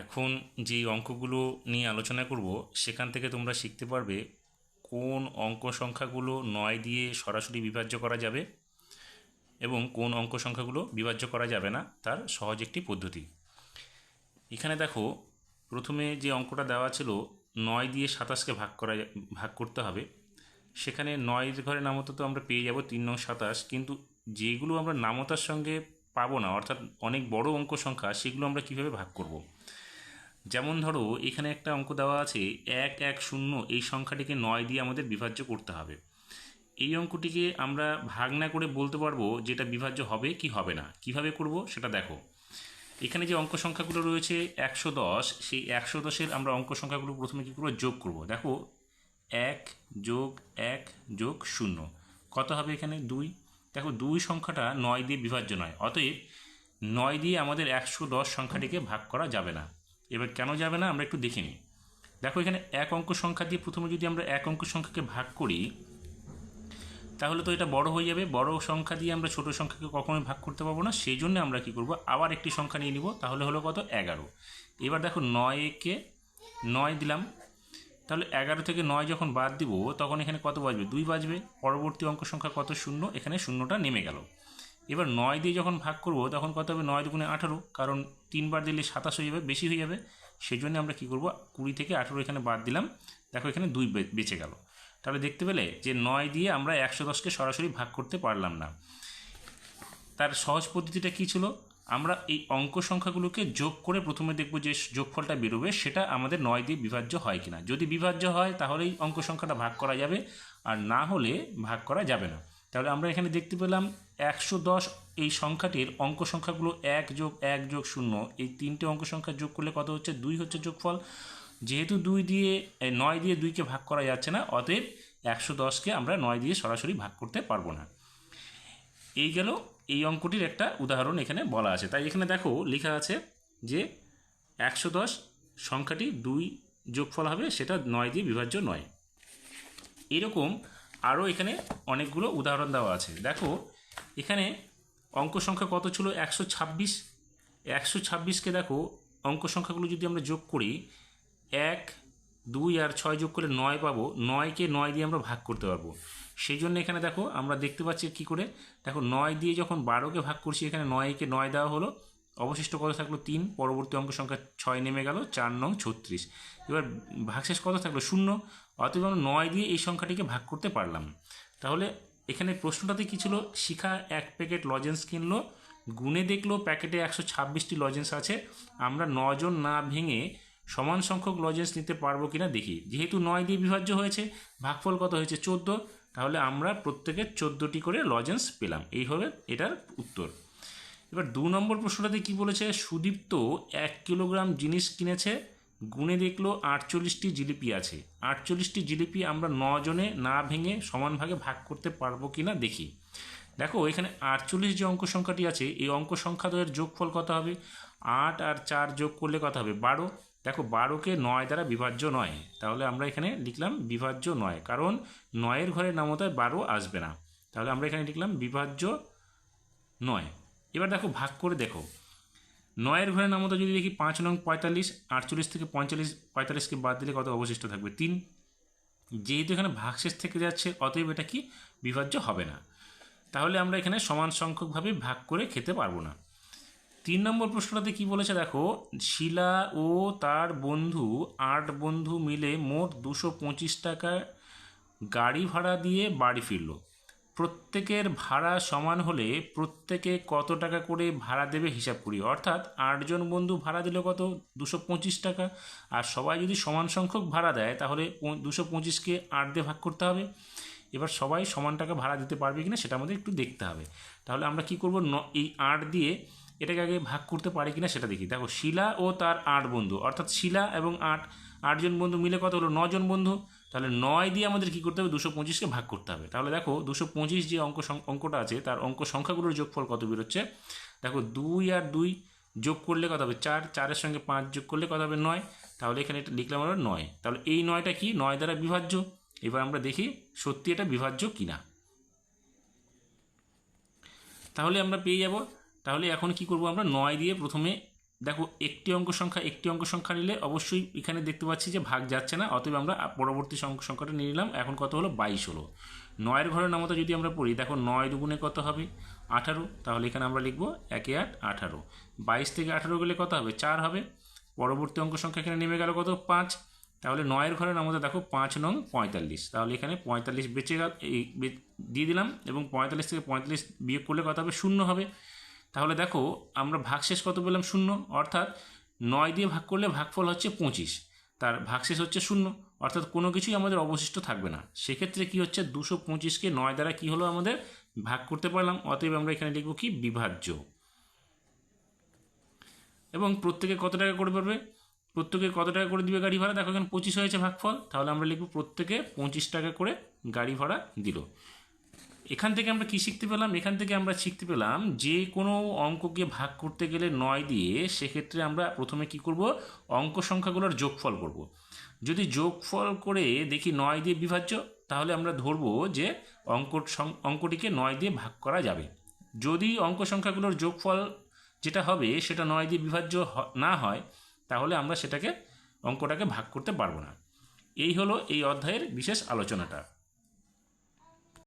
এখন যে অঙ্কগুলো নিয়ে আলোচনা করব, সেখান থেকে তোমরা শিখতে পারবে কোন অঙ্ক সংখ্যাগুলো নয় দিয়ে সরাসরি বিভাজ্য করা যাবে এবং কোন অঙ্ক সংখ্যাগুলো বিভাজ্য করা যাবে না, তার সহজ একটি পদ্ধতি এখানে দেখো, প্রথমে যে অঙ্কটা দেওয়া ছিল, নয় দিয়ে সাতাশকে ভাগ করা ভাগ করতে হবে সেখানে নয়ের ঘরে নামতা তো আমরা পেয়ে যাব তিন নং সাতাশ, কিন্তু যেগুলো আমরা নামতার সঙ্গে পাবো না, অর্থাৎ অনেক বড় অঙ্ক সংখ্যা, সেগুলো আমরা কীভাবে ভাগ করব। যেমন ধরো, এখানে একটা অঙ্ক দেওয়া আছে, এক এক, শূন্য, এই সংখ্যাটিকে নয় দিয়ে আমাদের বিভাজ্য করতে হবে। এই অঙ্কটিকে আমরা ভাগ না করে বলতে পারব যেটা বিভাজ্য হবে কি হবে না। কীভাবে করব সেটা দেখো। এখানে যে অঙ্ক সংখ্যাগুলো রয়েছে, একশো দশ, সেই একশো দশের আমরা অঙ্ক সংখ্যাগুলো প্রথমে কী করব? যোগ করব। দেখো, এক যোগ এক যোগ শূন্য। কত হবে এখানে? দুই। দেখো, দুই সংখ্যাটা নয় দিয়ে বিভাজ্য নয়। অতএব নয় দিয়ে আমাদের একশো দশ সংখ্যাটিকে ভাগ করা যাবে না। এবার কেন যাবে না আমরা একটু দেখে নিই। দেখো এখানে এক অঙ্ক সংখ্যা দিয়ে প্রথমে যদি আমরা এক অঙ্ক সংখ্যাকে ভাগ করি, তাহলে তো এটা বড় হয়ে যাবে। বড় সংখ্যা দিয়ে আমরা ছোট সংখ্যাকে কখনোই ভাগ করতে পারব না। সেই জন্য আমরা কি করব? আবার একটি সংখ্যা নিয়ে নিব। তাহলে হলো কত? এগারো। এবার দেখো নয় একে নয় দিলাম। তাহলে এগারো থেকে নয় যখন বাদ দিব, তখন এখানে কত বাজবে? দুই বাজবে। পরবর্তী অঙ্ক সংখ্যা কত? শূন্য। এখানে শূন্যটা নেমে গেল। এবার নয় দিয়ে যখন ভাগ করব, তখন কত হবে? নয় দুগুণে আঠারো। কারণ তিনবার দিলে সাতাশ হয়ে যাবে, বেশি হয়ে যাবে। সেই জন্য আমরা কী করব? কুড়ি থেকে আঠেরো এখানে বাদ দিলাম। দেখো এখানে দুই বেঁচে গেল। তাহলে দেখতে পেলে যে নয় দিয়ে আমরা একশো দশকে সরাসরি ভাগ করতে পারলাম না। তার সহজ পদ্ধতিটা কী ছিল? আমরা এই অঙ্ক সংখ্যাগুলোকে যোগ করে প্রথমে দেখব যে যোগফলটা বেরোবে, সেটা আমাদের নয় দিয়ে বিভাজ্য হয় কিনা। যদি বিভাজ্য হয়, তাহলেই অঙ্ক সংখ্যাটা ভাগ করা যাবে। আর না হলে ভাগ করা যাবে না। তাহলে আমরা এখানে দেখতে পেলাম একশো দশ এই সংখ্যাটির অঙ্ক সংখ্যাগুলো এক যোগ এক যোগ শূন্য। এই তিনটে অঙ্ক সংখ্যা যোগ করলে কত হচ্ছে? দুই হচ্ছে যোগফল। যেহেতু দুই দিয়ে নয় দিয়ে দুইকে ভাগ করা যাচ্ছে না, অতএব একশো দশকে আমরা নয় দিয়ে সরাসরি ভাগ করতে পারব না। এই গেল এই অঙ্কটির একটা উদাহরণ এখানে বলা আছে। তাই এখানে দেখো লেখা আছে যে একশো দশ সংখ্যাটি দুই যোগফল হবে, সেটা নয় দিয়ে বিভাজ্য নয়। এরকম আরও এখানে অনেকগুলো উদাহরণ দেওয়া আছে। দেখো, এখানে অঙ্ক সংখ্যা কত ছিল? একশো ছাব্বিশ। একশো ছাব্বিশকে দেখো, অঙ্ক সংখ্যাগুলো যদি আমরা যোগ করি, এক, দুই আর ছয় যোগ করলে নয় পাবো। নয়কে নয় দিয়ে আমরা ভাগ করতে পারব। সেই জন্য এখানে দেখো, আমরা দেখতে পাচ্ছি কি করে? দেখো, নয় দিয়ে যখন বারোকে ভাগ করছি, এখানে নয়কে নয় দেওয়া হলো। অবশিষ্ট কত থাকল? তিন। পরবর্তী অঙ্ক সংখ্যা ছয় নেমে গেল, চার নং ছত্রিশ। এবার ভাগশেষ কত থাকল? শূন্য। অতএব আমরা নয় দিয়ে এই সংখ্যাটিকে ভাগ করতে পারলাম। তাহলে এখানে প্রশ্নটাতে কী ছিল? শিখা এক প্যাকেট লজেন্স কিনলো, গুনে দেখল প্যাকেটে একশো ছাব্বিশটি লজেন্স আছে, আমরা নজন না ভেঙে সমান সংখ্যক লজেন্স নিতে পারব কিনা দেখি। যেহেতু নয় দিয়ে বিভাজ্য হয়েছে, ভাগফল কত হয়েছে? চোদ্দ। তাহলে আমরা প্রত্যেকের চোদ্দোটি করে লজেন্স পেলাম। এই হবে এটার উত্তর। এবার দু নম্বর প্রশ্নটাতে কি বলেছে? সুদীপ্ত এক কিলোগ্রাম জিনিস কিনেছে, গুনে দেখল আটচল্লিশটি জিলিপি আছে। আটচল্লিশটি জিলিপি আমরা নজনে না ভেঙে সমান ভাগে ভাগ করতে পারব কি না দেখি। দেখো, এখানে আটচল্লিশ যে অঙ্ক সংখ্যাটি আছে, এই অঙ্ক সংখ্যা দ্বয়ের যোগফল কত হবে? আট আর চার যোগ করলে কত হবে? বারো। দেখো, বারোকে নয় দ্বারা বিভাজ্য নয়। তাহলে আমরা এখানে লিখলাম বিভাজ্য নয়। কারণ নয়ের ঘরের নামতায় বারো আসবে না। তাহলে আমরা এখানে লিখলাম বিভাজ্য নয়। এবার দেখো ভাগ করে দেখো। নয়ের ঘরের নামতা যদি দেখি পাঁচ নং পঁয়তাল্লিশ, আটচল্লিশ থেকে পঁয়তাল্লিশ পঁয়তাল্লিশকে বাদ দিলে কত অবশিষ্ট থাকবে? তিন। যেহেতু এখানে ভাগশেষ থেকে যাচ্ছে, অতএব এটা কি বিভাজ্য হবে না। তাহলে আমরা এখানে সমান সংখ্যকভাবে ভাগ করে খেতে পারব না। তিন নম্বর প্রশ্নটাতে কি বলেছে দেখো, শিলা ও তার বন্ধু, আট বন্ধু মিলে মোট দুশো পঁচিশ টাকা গাড়ি ভাড়া দিয়ে বাড়ি ফিরলো। প্রত্যেকের ভাড়া সমান হলে প্রত্যেকে কত টাকা করে ভাড়া দেবে হিসাব করি। অর্থাৎ আটজন বন্ধু ভাড়া দিল কত? দুশো পঁচিশ টাকা। আর সবাই যদি সমান সংখ্যক ভাড়া দেয়, তাহলে দুশো পঁচিশকে আট দিয়ে ভাগ করতে হবে। এবার সবাই সমান টাকা ভাড়া দিতে পারবে কিনা সেটা আমাদের একটু দেখতে হবে। তাহলে আমরা কি করব? ন, এই আট দিয়ে এটাকে আগে ভাগ করতে পারি কিনা সেটা দেখি। দেখো, শিলা ও তার আট বন্ধু। অর্থাৎ শিলা এবং আট আটজন বন্ধু মিলে কত হলো? নজন বন্ধু। তাহলে নয় দিয়ে আমাদের কী করতে হবে? দুশো পঁচিশকে ভাগ করতে হবে। তাহলে দেখো, দুশো পঁচিশ যে অঙ্ক অঙ্কটা আছে, তার অঙ্ক সংখ্যাগুলোর যোগফল কত বেরোচ্ছে? দেখো, দুই আর দুই যোগ করলে কত হবে? চার। চারের সঙ্গে পাঁচ যোগ করলে কত হবে? নয়। তাহলে এখানে এটা লিখলাম আমরা নয়। তাহলে এই নয়টা কি? নয় দ্বারা বিভাজ্য। এবার আমরা দেখি সত্যি এটা বিভাজ্য কিনা। তাহলে আমরা পেয়ে যাব। তাহলে এখন কি করব আমরা? নয় দিয়ে প্রথমে দেখো, একটি অঙ্ক সংখ্যা, একটি অঙ্ক সংখ্যা নিলে অবশ্যই এখানে দেখতে পাচ্ছি যে ভাগ যাচ্ছে না, অতএব আমরা পরবর্তী সংখ্যা সংখ্যাটা নিয়ে নিলাম। এখন কত হলো? বাইশ হলো। নয়ের ঘরের নামতা যদি আমরা পড়ি, দেখো নয় দুগুণে কত হবে? আঠারো। তাহলে এখানে আমরা লিখব একে আট, আঠারো। বাইশ থেকে আঠারো গেলে কত হবে? চার হবে। পরবর্তী অঙ্ক সংখ্যা এখানে নেমে গেল কত? পাঁচ। তাহলে নয়ের ঘরের নামতা দেখো, পাঁচ নং পঁয়তাল্লিশ। তাহলে এখানে পঁয়তাল্লিশ বেঁচে গেল দিয়ে দিলাম এবং পঁয়তাল্লিশ থেকে পঁয়তাল্লিশ বিয়োগ করলে কত হবে? শূন্য হবে। তাহলে দেখো, আমরা ভাগশেষ কত পেলাম? শূন্য। অর্থাৎ নয় দিয়ে ভাগ করলে ভাগফল হচ্ছে পঁচিশ। তার ভাগশেষ হচ্ছে শূন্য। অর্থাৎ কোনো কিছুই আমাদের অবশিষ্ট থাকবে না। সেক্ষেত্রে কি হচ্ছে? দুশো পঁচিশকে নয় দ্বারা কি হলো আমাদের? ভাগ করতে পারলাম। অতএব আমরা এখানে লিখব কি? বিভাজ্য। এবং প্রত্যেকে কত টাকা করে পারবে? প্রত্যেকে কত টাকা করে দিবে গাড়ি ভাড়া? দেখো এখানে পঁচিশ হয়েছে ভাগফল। তাহলে আমরা লিখব প্রত্যেকে পঁচিশ টাকা করে গাড়ি ভাড়া দিল। এখান থেকে আমরা কি শিখতে পেলাম? এখান থেকে আমরা শিখতে পেলাম যে কোনো অঙ্ককে ভাগ করতে গেলে নয় দিয়ে সেক্ষেত্রে আমরা প্রথমে কি করব? অঙ্ক সংখ্যাগুলোর যোগফল করব। যদি যোগফল করে দেখি নয় দিয়ে বিভাজ্য, তাহলে আমরা ধরবো যে অঙ্ক অঙ্কটিকে নয় দিয়ে ভাগ করা যাবে। যদি অঙ্ক সংখ্যাগুলোর যোগফল যেটা হবে সেটা নয় দিয়ে বিভাজ্য না হয়, তাহলে আমরা সেটাকে, অঙ্কটাকে ভাগ করতে পারব না। এই হলো এই অধ্যায়ের বিশেষ আলোচনাটা।